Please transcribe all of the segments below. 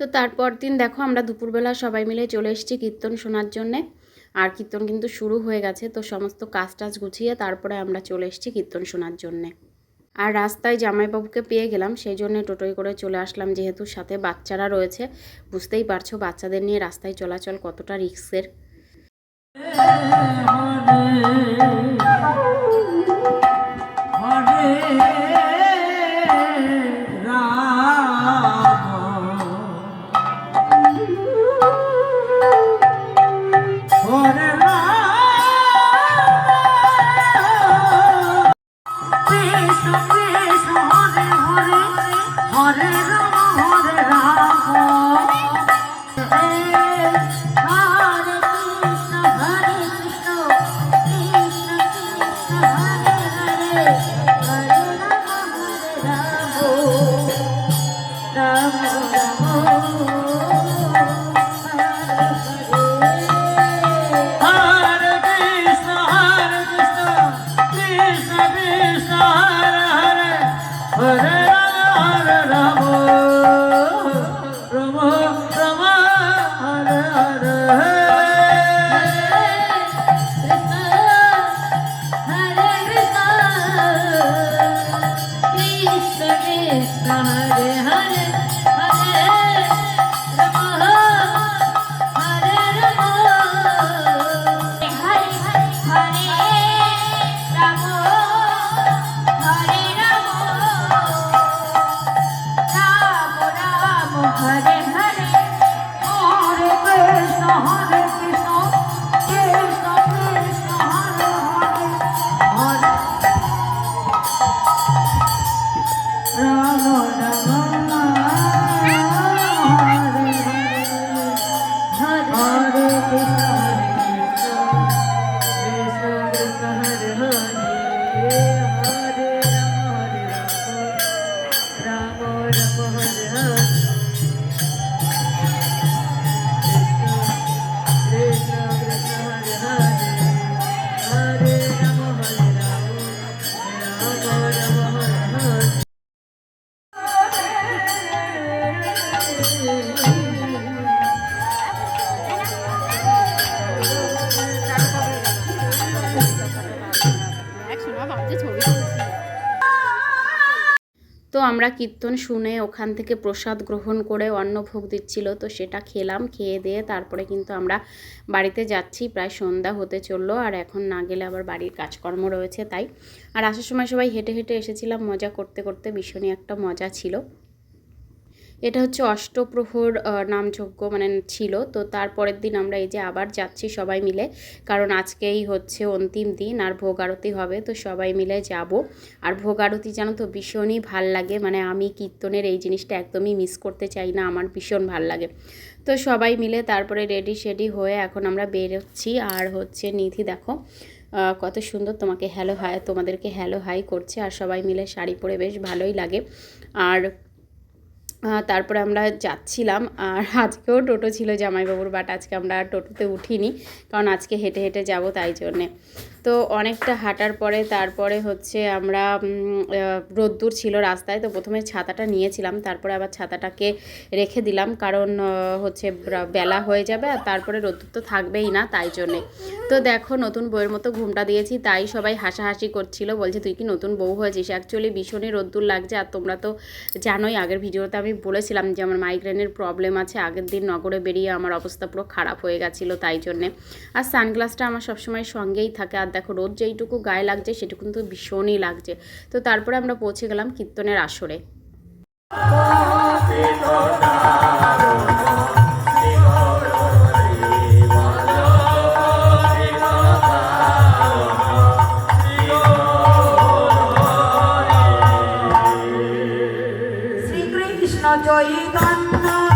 তো তারপর দিন দেখো আমরা দুপুরবেলা সবাই মিলে চলে এসেছি কীর্তন শোনার জন্যে। আর কীর্তন কিন্তু শুরু হয়ে গেছে, তো সমস্ত কাজ টাজ গুছিয়ে তারপরে আমরা চলে এসেছি কীর্তন শোনার জন্যে। আর রাস্তায় জামাইবাবুকে পেয়ে গেলাম, সেই জন্য টোটোয় করে চলে আসলাম, যেহেতু সাথে বাচ্চারা রয়েছে। বুঝতেই পারছ, বাচ্চাদের নিয়ে রাস্তায় চলাচল কতটা রিস্কের। তো আমরা কীর্তন শুনে ওখান থেকে প্রসাদ গ্রহণ করে অন্নভোগ দিচ্ছিল, তো সেটা খেলাম, খেয়ে দিয়ে তারপরে কিন্তু আমরা বাড়িতে যাচ্ছি, প্রায় সন্ধ্যা হতে চলল, আর এখন না গেলে আবার বাড়ির কাজকর্ম রয়েছে তাই। আর আসার সময় সবাই হেঁটে হেঁটে এসেছিলাম, মজা করতে করতে ভীষণই একটা মজা ছিল। এটা হচ্ছে অষ্টপ্রহর নামযজ্ঞ মানে ছিল। তো তারপরের দিন আমরা এই যে আবার যাচ্ছি সবাই মিলে, কারণ আজকেই হচ্ছে অন্তিম দিন আর ভোগ আরতি হবে, তো সবাই মিলে যাব। আর ভোগ আরতি জানো তো ভীষণই ভালো লাগে মানে আমি কীর্তনের এই জিনিসটা একদমই মিস করতে চাই না, আমার ভীষণ ভালো লাগে। তো সবাই মিলে তারপরে রেডি শেডি হয়ে এখন আমরা বেরোচ্ছি, আর হচ্ছে নিধি দেখো কত সুন্দর তোমাকে হ্যালো হাই তোমাদেরকে হ্যালো হাই করছে, আর সবাই মিলে শাড়ি পরে বেশ ভালোই লাগে। আর তারপরে আমরা যাচ্ছিলাম, আর আজকেও টোটো ছিল জামাইবাবুর বাট আজকে আমরা টোটোতে উঠিনি, কারণ আজকে হেঁটে হেঁটে যাব তাই জন্যে। তো অনেকটা হাঁটার পরে তারপরে হচ্ছে আমরা রোদ্দুর ছিল রাস্তায়, তো প্রথমে ছাতাটা নিয়েছিলাম, তারপরে আবার ছাতাটাকে রেখে দিলাম, কারণ হচ্ছে বেলা হয়ে যাবে, আর তারপরে রোদ্দুর তো থাকবেই না তাই জন্যে। তো দেখো, নতুন বউয়ের মতো ঘুমটা দিয়েছি, তাই সবাই হাসাহাসি করছিল, বলছে, তুই কি নতুন বউ হয়েছিস? অ্যাকচুয়ালি ভীষণই রোদ্দুর লাগছে, আর তোমরা তো জানোই, আগের ভিডিওতে আমি বলেছিলাম যে আমার মাইগ্রেনের প্রবলেম আছে, আগের দিন নগরে বেরিয়ে আমার অবস্থা পুরো খারাপ হয়ে গেছিল তাই জন্যে। আর সানগ্লাসটা আমার সবসময় সঙ্গেই থাকে। আর দেখো, রোদ যেইটুকু গায়ে লাগছে, সেটুকু কিন্তু ভীষণই লাগছে। তো তারপরে আমরা পৌঁছে গেলাম কীর্তনের আসরে। শ্রীকৃষ্ণ চৈতন্য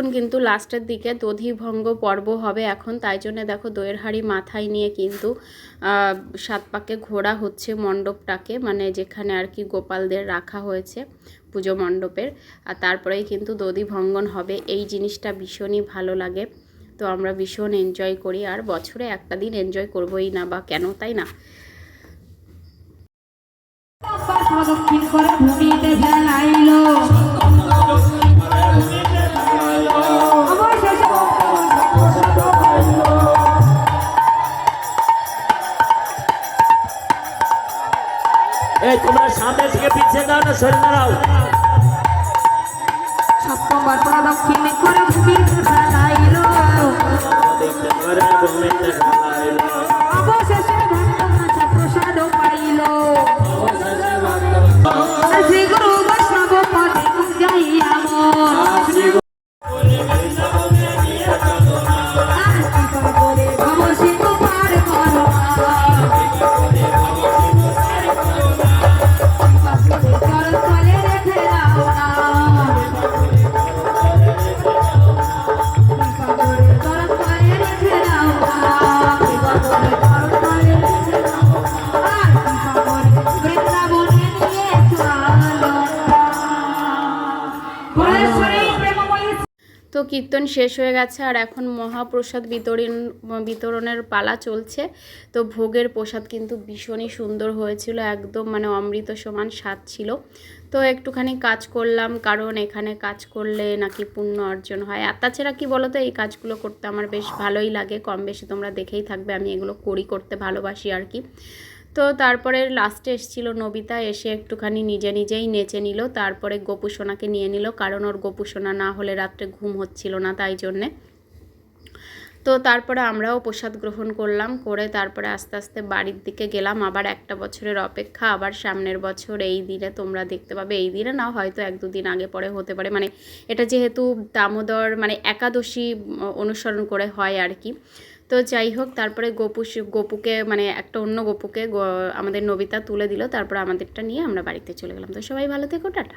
এখন কিন্তু লাস্টের দিকে দধিভঙ্গ পর্ব হবে এখন, তাই জন্য দেখো দইয়ের হাড়ি মাথায় নিয়ে কিন্তু সাত পাকে ঘোরা হচ্ছে মণ্ডপটাকে মানে যেখানে আর কি গোপালদের রাখা হয়েছে পুজো মণ্ডপের, আর তারপরেই কিন্তু দধি ভঙ্গন হবে। এই জিনিসটা ভীষণই ভালো লাগে। তো আমরা ভীষণ এনজয় করি, আর বছরে একটা দিন এনজয় করবোই না, বা কেন, তাই না? করে ভূমিতে এই তোমরা সামনে থেকে পিছিয়ে দাও না সরে দাঁড়াও। করে ভূমি দেখাইলো কীর্তন শেষ হয়ে গেছে আর এখন মহাপ্রসাদ বিতরণ, বিতরণের পালা চলছে। তো ভোগের প্রসাদ কিন্তু ভীষণই সুন্দর হয়েছিল, একদম মানে অমৃত সমান স্বাদ ছিল। তো একটুখানি কাজ করলাম, কারণ এখানে কাজ করলে নাকি পুণ্য অর্জন হয়। আর তাছাড়া কি বলো তো এই কাজগুলো করতে আমার বেশ ভালোই লাগে। কম বেশি তোমরা দেখেই থাকবে, আমি এগুলো করি, করতে ভালোবাসি আর কি। তো তারপরে লাস্টে এসেছিল নবিতা, এসে একটুখানি নিজে নিজেই নেচে নিল, তারপরে গোপুসোনাকে নিয়ে নিল, কারণ ওর গোপুসোনা না হলে রাত্রে ঘুম হচ্ছিল না তাই জন্যে। তো তারপরে আমরাও প্রসাদ গ্রহণ করলাম, করে তারপরে আস্তে আস্তে বাড়ির দিকে গেলাম, আবার একটা বছরের অপেক্ষা, আবার সামনের বছর এই দিনে তোমরা দেখতে পাবে, এই দিনে না হয়তো এক দুদিন আগে পরে হতে পারে মানে এটা যেহেতু দামোদর মানে একাদশী অনুসরণ করে হয় আর কি। তো যাই হোক তারপরে গোপু গোপুকে মানে একটা অন্য গোপুকে আমাদের নবিতা তুলে দিল, তারপরে আমাদেরটা নিয়ে আমরা বাড়িতে চলে গেলাম। তো সবাই ভালো থেকো টাটা।